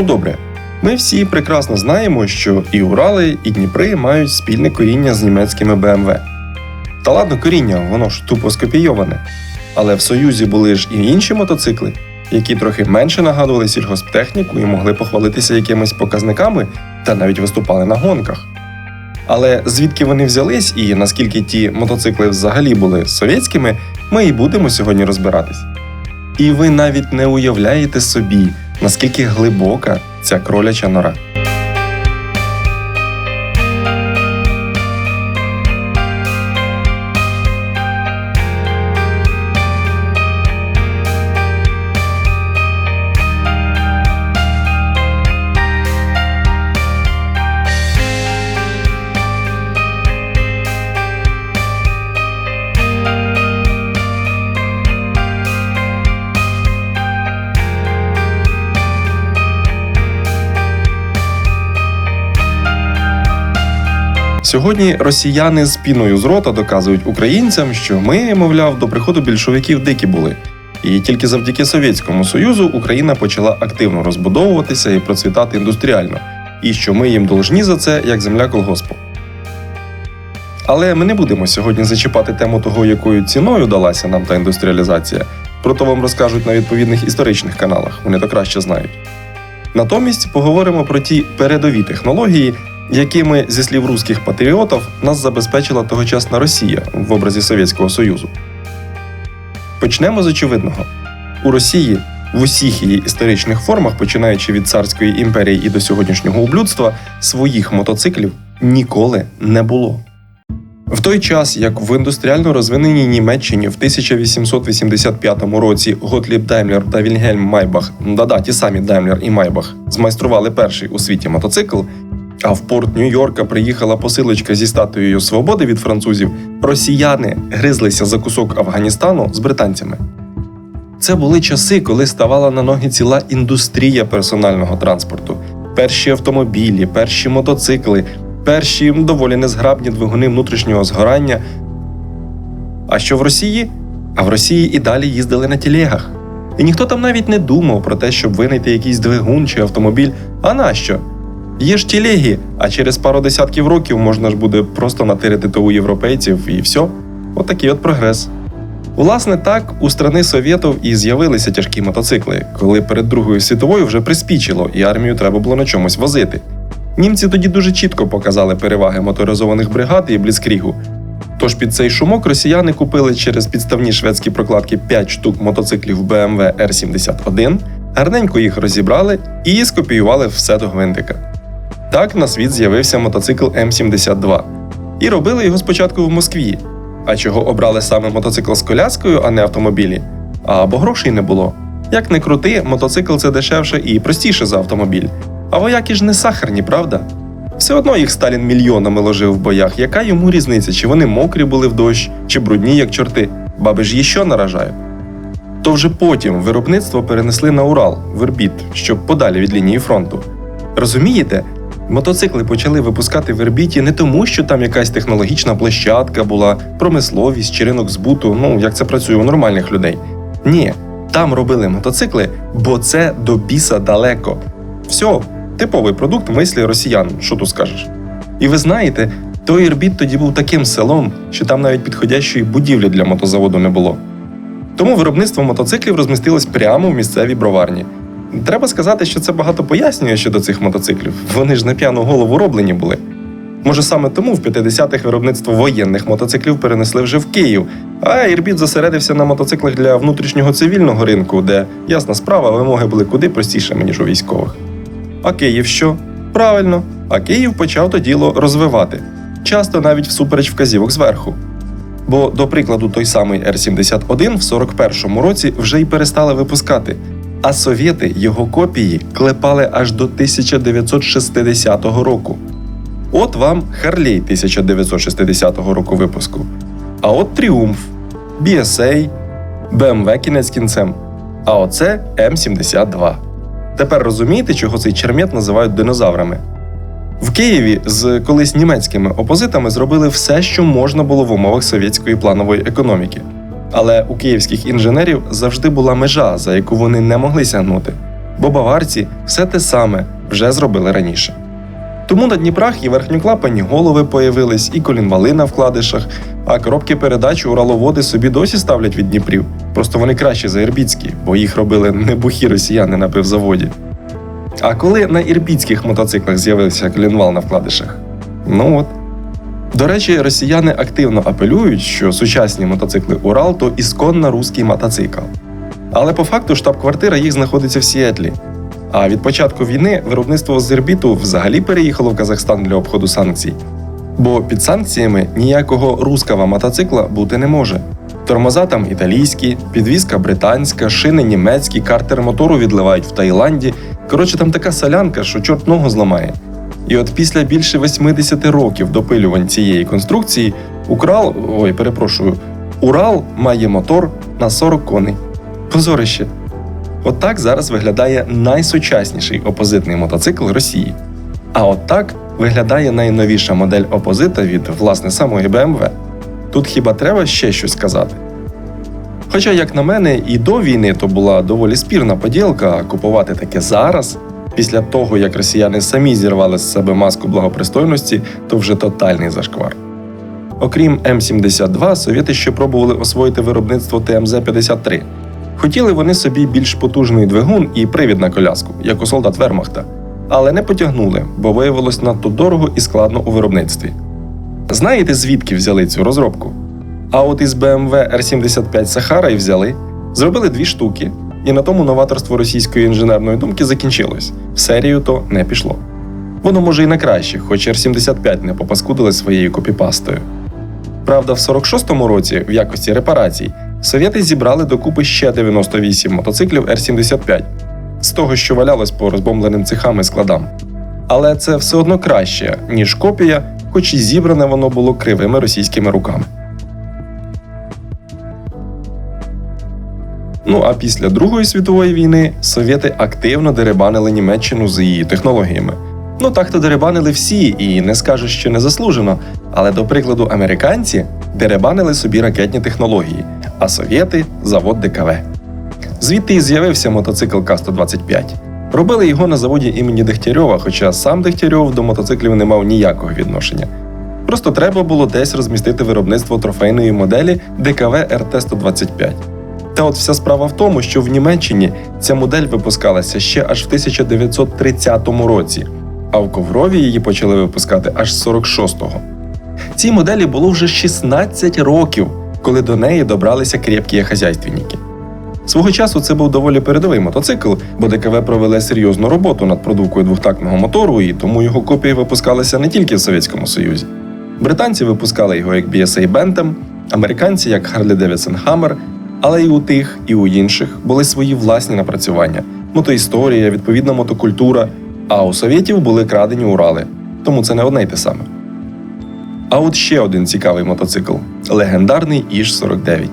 Ну добре, ми всі прекрасно знаємо, що і Урали, і Дніпри мають спільне коріння з німецькими БМВ. Та ладно, коріння, воно ж тупо скопійоване. Але в Союзі були ж і інші мотоцикли, які трохи менше нагадували сільгосптехніку і могли похвалитися якимись показниками та навіть виступали на гонках. Але звідки вони взялись і наскільки ті мотоцикли взагалі були совєтськими, ми і будемо сьогодні розбиратись. І ви навіть не уявляєте собі, наскільки глибока ця кроляча нора. Сьогодні росіяни з піною з рота доказують українцям, що ми, мовляв, до приходу більшовиків дикі були. І тільки завдяки Совєтському Союзу Україна почала активно розбудовуватися і процвітати індустріально, і що ми їм должні за це як земля колгоспу. Але ми не будемо сьогодні зачіпати тему того, якою ціною далася нам та індустріалізація. Про то вам розкажуть на відповідних історичних каналах, вони то краще знають. Натомість поговоримо про ті передові технології, якими, зі слів руських патріотів, нас забезпечила тогочасна Росія в образі Совєтського Союзу. Почнемо з очевидного: у Росії в усіх її історичних формах, починаючи від царської імперії і до сьогоднішнього ублюдства, своїх мотоциклів ніколи не було. В той час, як в індустріально розвиненій Німеччині в 1885 році Готліб Даймлер та Вільгельм Майбах, да-да, ті самі Даймлер і Майбах, змайстрували перший у світі мотоцикл, а в порт Нью-Йорка приїхала посилочка зі статуєю свободи від французів, росіяни гризлися за кусок Афганістану з британцями. Це були часи, коли ставала на ноги ціла індустрія персонального транспорту. Перші автомобілі, перші мотоцикли, перші доволі незграбні двигуни внутрішнього згорання. А що в Росії? А в Росії і далі їздили на тілегах. І ніхто там навіть не думав про те, щоб винайти якийсь двигун чи автомобіль. А нащо? Є ж тілегі, а через пару десятків років можна ж буде просто натирити то у європейців і все. Отакий от прогрес. Власне, так у страни совєтів і з'явилися тяжкі мотоцикли, коли перед Другою світовою вже приспічило, і армію треба було на чомусь возити. Німці тоді дуже чітко показали переваги моторизованих бригад і бліцкрігу. Тож під цей шумок росіяни купили через підставні шведські прокладки 5 штук мотоциклів BMW R71, гарненько їх розібрали і скопіювали все до гвинтика. Так на світ з'явився мотоцикл М72. І робили його спочатку в Москві. А чого обрали саме мотоцикл з коляскою, а не автомобілі? А бо грошей не було. Як не крути, мотоцикл це дешевше і простіше за автомобіль. А вояки ж не сахарні, правда? Все одно їх Сталін мільйонами ложив в боях. Яка йому різниця, чи вони мокрі були в дощ, чи брудні, як чорти, баби ж її що наражають? То вже потім виробництво перенесли на Урал, в Ірбіт, щоб подалі від лінії фронту. Розумієте, Мотоцикли почали випускати в Ірбіті не тому, що там якась технологічна площадка була, промисловість чи ринок збуту, ну як це працює у нормальних людей. Ні, там робили мотоцикли, бо це до біса далеко. Все, типовий продукт мислі росіян, що тут скажеш. І ви знаєте, той Ірбіт тоді був таким селом, що там навіть підходящої будівлі для мотозаводу не було. Тому виробництво мотоциклів розмістилось прямо в місцевій броварні. Треба сказати, що це багато пояснює щодо цих мотоциклів. Вони ж на п'яну голову роблені були. Може, саме тому в 50-х виробництво воєнних мотоциклів перенесли вже в Київ, а Ірбіт зосередився на мотоциклах для внутрішнього цивільного ринку, де, ясна справа, вимоги були куди простішими, ніж у військових. А Київ що? Правильно, а Київ почав то діло розвивати, часто навіть всупереч вказівок зверху. Бо, до прикладу, той самий Р-71 в 41-му році вже й перестали випускати. А совєти його копії клепали аж до 1960 року. От вам Харлей 1960 року випуску. А от Тріумф, BSA, BMW кінець кінцем. А оце М72. Тепер розумієте, чого цей чермет називають динозаврами? В Києві з колись німецькими опозитами зробили все, що можна було в умовах совєтської планової економіки. Але у київських інженерів завжди була межа, за яку вони не могли сягнути. бо баварці все те саме вже зробили раніше. Тому на Дніпрах і верхньоклапані голови появились, і колінвали на вкладишах, а коробки передач ураловоди собі досі ставлять від Дніпрів. Просто вони кращі за ірбіцькі, бо їх робили не бухі росіяни на пивзаводі. А коли на ірбіцьких мотоциклах з'явився колінвал на вкладишах? Ну от. До речі, росіяни активно апелюють, що сучасні мотоцикли Урал то ісконно руський мотоцикл. Але по факту штаб-квартира їх знаходиться в Сіетлі. А від початку війни виробництво з Ірбіту взагалі переїхало в Казахстан для обходу санкцій. Бо під санкціями ніякого руского мотоцикла бути не може. Тормоза там італійські, підвізка британська, шини німецькі, картер мотору відливають в Таїланді. Коротше, там така солянка, що чорт ногу зламає. І от після більше 80 років допилювань цієї конструкції Украл, ой, перепрошую, Урал має мотор на 40 коней. Позорище. От зараз виглядає найсучасніший опозитний мотоцикл Росії. А от виглядає найновіша модель опозита від власне самої BMW. Тут хіба треба ще щось сказати? Хоча, як на мене, і до війни то була доволі спірна поділка, купувати таке зараз, після того як росіяни самі зірвали з себе маску благопристойності, то вже тотальний зашквар. Окрім М72, совєти ще пробували освоїти виробництво ТМЗ-53. Хотіли вони собі більш потужний двигун і привід на коляску, як у солдат Вермахта, але не потягнули, бо виявилось надто дорого і складно у виробництві. Знаєте, звідки взяли цю розробку? А от із BMW R75 Сахара і взяли, зробили дві штуки, і на тому новаторство російської інженерної думки закінчилось. В серію то не пішло. Воно може і на краще, хоч R75 не попаскудили своєю копіпастою. Правда, в 46-му році, в якості репарацій, совєти зібрали докупи ще 98 мотоциклів R75 з того, що валялось по розбомбленим цехам і складам. Але це все одно краще, ніж копія, хоч і зібране воно було кривими російськими руками. Ну а після Другої світової війни совєти активно деребанили Німеччину з її технологіями. Ну так то деребанили всі, і не скажеш, що не заслужено. Але до прикладу, американці деребанили собі ракетні технології, а совєти завод ДКВ. Звідти і з'явився мотоцикл К-125. Робили його на заводі імені Дегтярьова, хоча сам Дегтярьов до мотоциклів не мав ніякого відношення. Просто треба було десь розмістити виробництво трофейної моделі ДКВ РТ-125. Та от вся справа в тому, що в Німеччині ця модель випускалася ще аж в 1930 році, а в Коврові її почали випускати аж з 46-го. Цій моделі було вже 16 років, коли до неї добралися крепкі хазяйственники. Свого часу це був доволі передовий мотоцикл, бо ДКВ провели серйозну роботу над продувкою двохтактного мотору, і тому його копії випускалися не тільки в Совєтському Союзі. Британці випускали його як BSA Bantam, американці як Harley Davidson Hammer, але і у тих, і у інших були свої власні напрацювання: мотоісторія, відповідна мотокультура. А у совєтів були крадені Урали, тому це не одне й те саме. А от ще один цікавий мотоцикл легендарний Іж 49.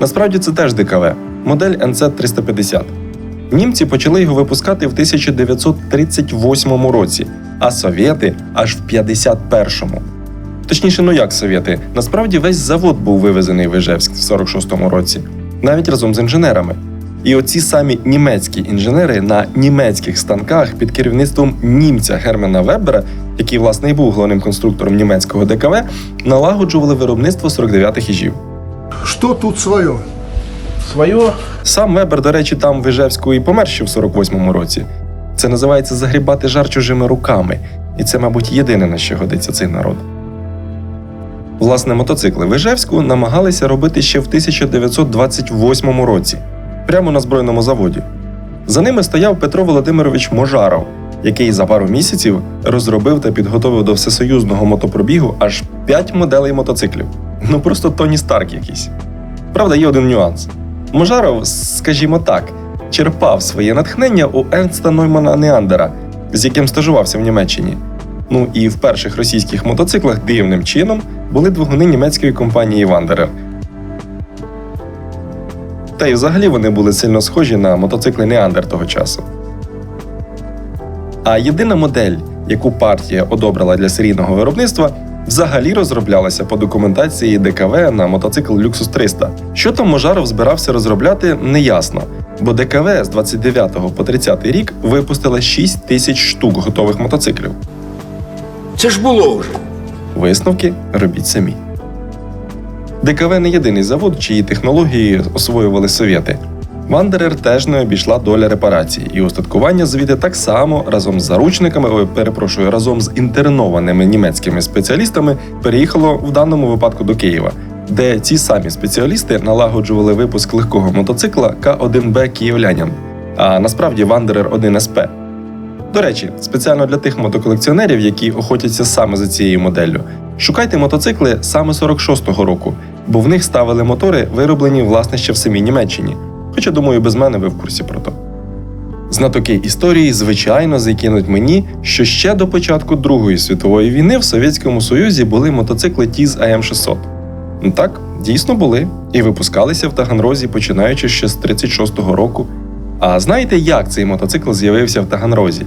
Насправді це теж ДКВ, модель NZ 350. Німці почали його випускати в 1938 році, а совєти аж в 51-му. Точніше, ну як совєти, насправді весь завод був вивезений в Ижевськ в 46-му році, навіть разом з інженерами. І оці самі німецькі інженери на німецьких станках під керівництвом німця Германа Вебера, який власне і був головним конструктором німецького ДКВ, налагоджували виробництво 49-х іжів. Что тут свое? Свое Сам Вебер, до речі, там в Іжевську і помер ще в 48-му році. Це називається загрібати жар чужими руками, і це, мабуть, єдине на що годиться цей народ. Власне, мотоцикли в Іжевську намагалися робити ще в 1928 році, прямо на збройному заводі. За ними стояв Петро Володимирович Можаров, який за пару місяців розробив та підготовив до всесоюзного мотопробігу аж 5 моделей мотоциклів. Ну просто Тоні Старк якийсь. Правда, є один нюанс. Можаров, скажімо так, черпав своє натхнення у Ернста Ноймана Неандера, з яким стажувався в Німеччині. Ну і в перших російських мотоциклах дивним чином були двигуни німецької компанії Wanderer. Та й взагалі вони були сильно схожі на мотоцикли Неандер того часу. А єдина модель, яку партія одобрила для серійного виробництва, взагалі розроблялася по документації ДКВ на мотоцикл Luxus 300. Що там Можаров збирався розробляти, неясно. Бо ДКВ з 29 по 30 рік випустила 6 тисяч штук готових мотоциклів. Це ж було вже. Висновки робіть самі. ДКВ не єдиний завод, чиї технології освоювали совєти. Вандерер теж не обійшла доля репарації, і устаткування звідти так само разом з заручниками, ой, перепрошую, разом з інтернованими німецькими спеціалістами переїхало в даному випадку до Києва, де ці самі спеціалісти налагоджували випуск легкого мотоцикла К1Б київляням, а насправді Вандерер 1 СП. До речі, спеціально для тих мотоколекціонерів, які охотяться саме за цією моделлю, шукайте мотоцикли саме 46-го року, бо в них ставили мотори, вироблені власне ще в самій Німеччині. Хоча, думаю, без мене ви в курсі про то. Знатоки історії, звичайно, закинуть мені, що ще до початку Другої світової війни в Совєтському Союзі були мотоцикли ТІЗ АМ600. Ну Так, дійсно були, і випускалися в Таганрозі, починаючи ще з 36-го року. А знаєте, як цей мотоцикл з'явився в Таганрозі?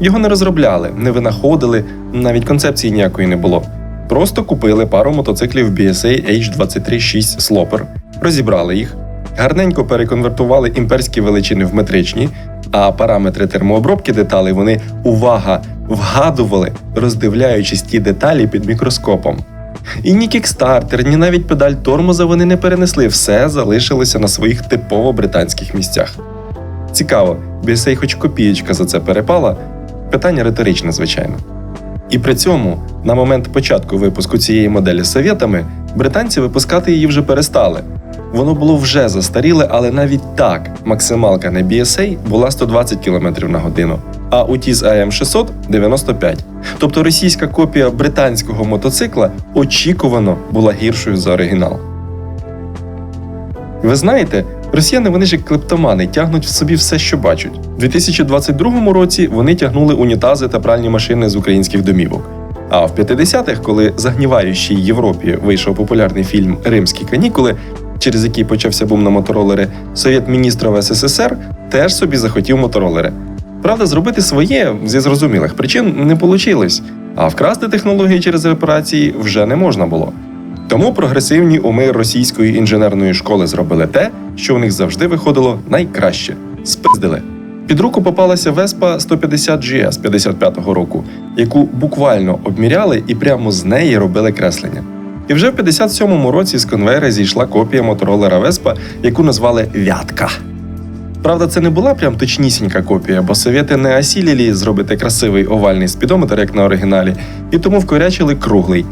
Його не розробляли, не винаходили, навіть концепції ніякої не було. Просто купили пару мотоциклів BSA H236 Slopper, розібрали їх, гарненько переконвертували імперські величини в метричні, а параметри термообробки деталей вони увага вгадували, роздивляючись ті деталі під мікроскопом. І ні кікстартер, ні навіть педаль тормоза вони не перенесли, все залишилося на своїх типово британських місцях. Цікаво, BSA хоч копієчка за це перепала? Питання риторичне, звичайно. І при цьому, на момент початку випуску цієї моделі совєтами, британці випускати її вже перестали. Воно було вже застаріле, але навіть так максималка на BSA була 120 км на годину, а у TIS AM600 – 95. Тобто російська копія британського мотоцикла очікувано була гіршою за оригінал. Ви знаєте, росіяни вони ж як клептомани тягнуть в собі все, що бачать. У 2022 році вони тягнули унітази та пральні машини з українських домівок. А в 50-х, коли загніваючій Європі вийшов популярний фільм Римські канікули, через який почався бум на моторолери, совєт міністрів СССР теж собі захотів моторолери. Правда, зробити своє зі зрозумілих причин не вийшло, а вкрасти технології через репарації вже не можна було. Тому прогресивні уми російської інженерної школи зробили те, що у них завжди виходило найкраще спиздили. Під руку попалася Vespa 150 GS 55-го року, яку буквально обміряли і прямо з неї робили креслення. І вже в 57-му році з конвейера зійшла копія моторолера Vespa, яку назвали Вятка. Правда, це не була прям точнісінька копія, бо совєти не осілілі зробити красивий овальний спідометр, як на оригіналі, і тому вкорячили круглий.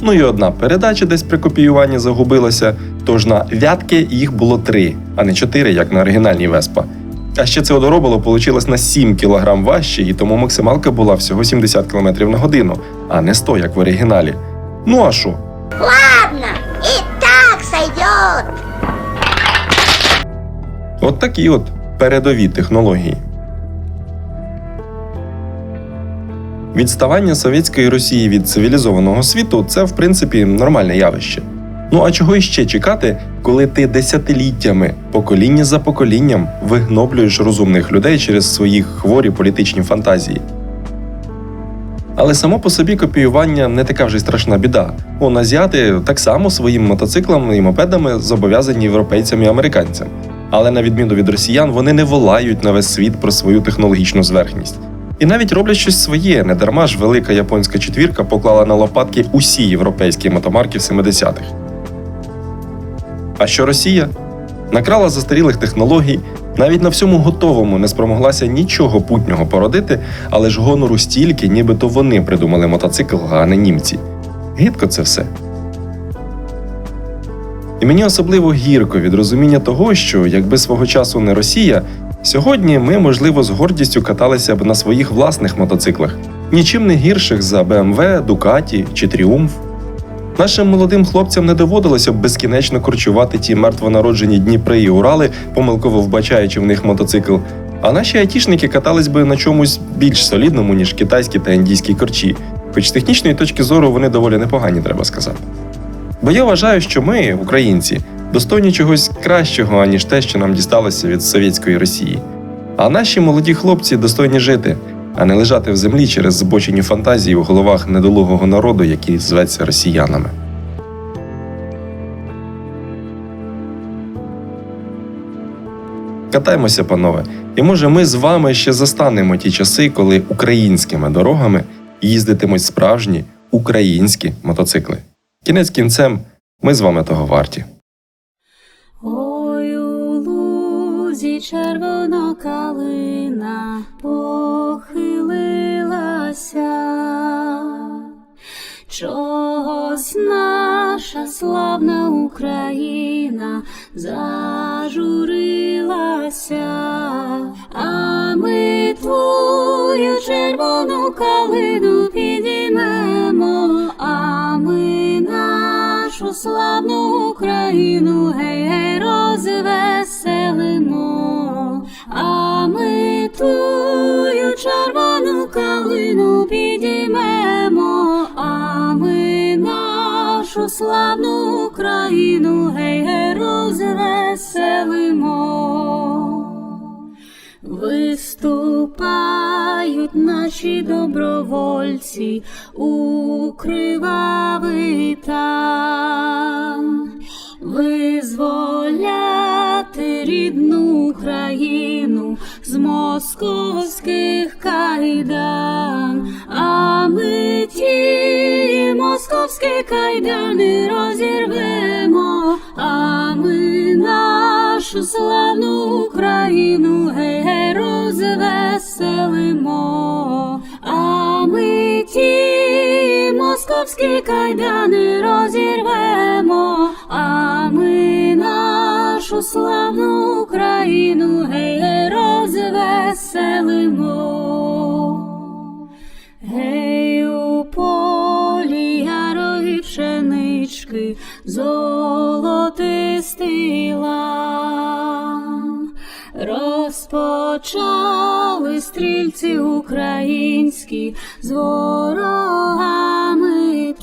Ну і одна передача десь при копіюванні загубилася, тож на вятки їх було три, а не чотири, як на оригінальній Веспа. А ще це одоробило получилось на 7 кг важче, і тому максималка була всього 70 км на годину, а не 100, як в оригіналі. Ну а що? Ладно, и так сойдет. От такі от передові технології. Відставання Совєтської Росії від цивілізованого світу це в принципі нормальне явище. Ну а чого іще чекати, коли ти десятиліттями, покоління за поколінням, вигноблюєш розумних людей через свої хворі політичні фантазії? Але само по собі копіювання не така вже страшна біда. Он азіати так само своїм мотоциклами і мопедами зобов'язані європейцям і американцям. Але на відміну від росіян, вони не волають на весь світ про свою технологічну зверхність. І навіть роблять щось своє, не дарма ж велика японська четвірка поклала на лопатки усі європейські мотомарки 70-х. А що Росія? Накрала застарілих технологій, навіть на всьому готовому не спромоглася нічого путнього породити, але ж гонору стільки, нібито вони придумали мотоцикл, а не німці. Гідко це все. І мені особливо гірко від розуміння того, що якби свого часу не Росія, сьогодні ми, можливо, з гордістю каталися б на своїх власних мотоциклах, нічим не гірших за BMW, Ducati чи Triumph. Нашим молодим хлопцям не доводилося б безкінечно корчувати ті мертвонароджені Дніпри і Урали, помилково вбачаючи в них мотоцикл. А наші айтішники катались би на чомусь більш солідному, ніж китайські та індійські корчі, хоч з технічної точки зору вони доволі непогані, треба сказати. Бо я вважаю, що ми, українці, достойні чогось кращого, аніж те, що нам дісталося від совєтської Росії. А наші молоді хлопці достойні жити, а не лежати в землі через збочені фантазії в головах недолугого народу, який зветься росіянами. Катаймося, панове, і може ми з вами ще застанемо ті часи, коли українськими дорогами їздитимуть справжні українські мотоцикли. Кінець кінцем ми з вами того варті. Ой, у лузі червона калина похилилася, чогось наша славна Україна зажурилася, а ми твою червону калину підіймемо, а ми нашу славну Україну. Гей, гей розвеселимо, а ми тую червону калину підіймемо, а ми нашу славну Україну. Гей, гей розвеселимо. Виступають наші добровольці у кривавий там, рідну Україну з московських кайдан, а ми ті московські кайдани розірвемо, а ми нашу славну Україну гей, гей розвеселимо, а ми ті московські кайдани розірвемо, а ми нашу славну Розпочали стрільці українські з ворогами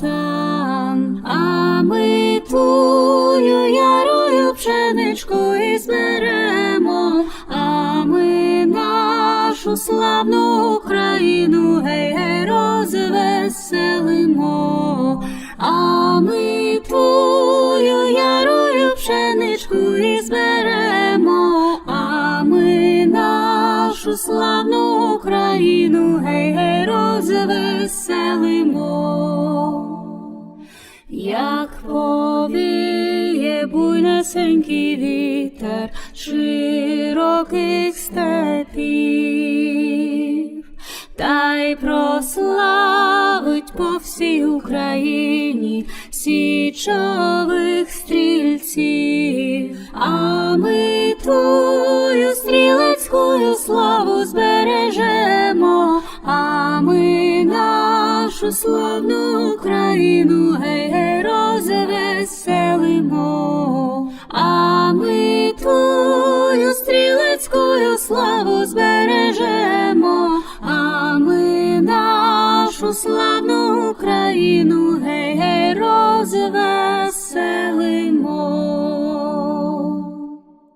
там, а ми тую ярою пшеничку і зберемо, а ми нашу славну Україну гей, гей. Як повіє буйнесенький вітер широких степів, та й прославить по всій Україні січових стрільців, а ми твою славну Україну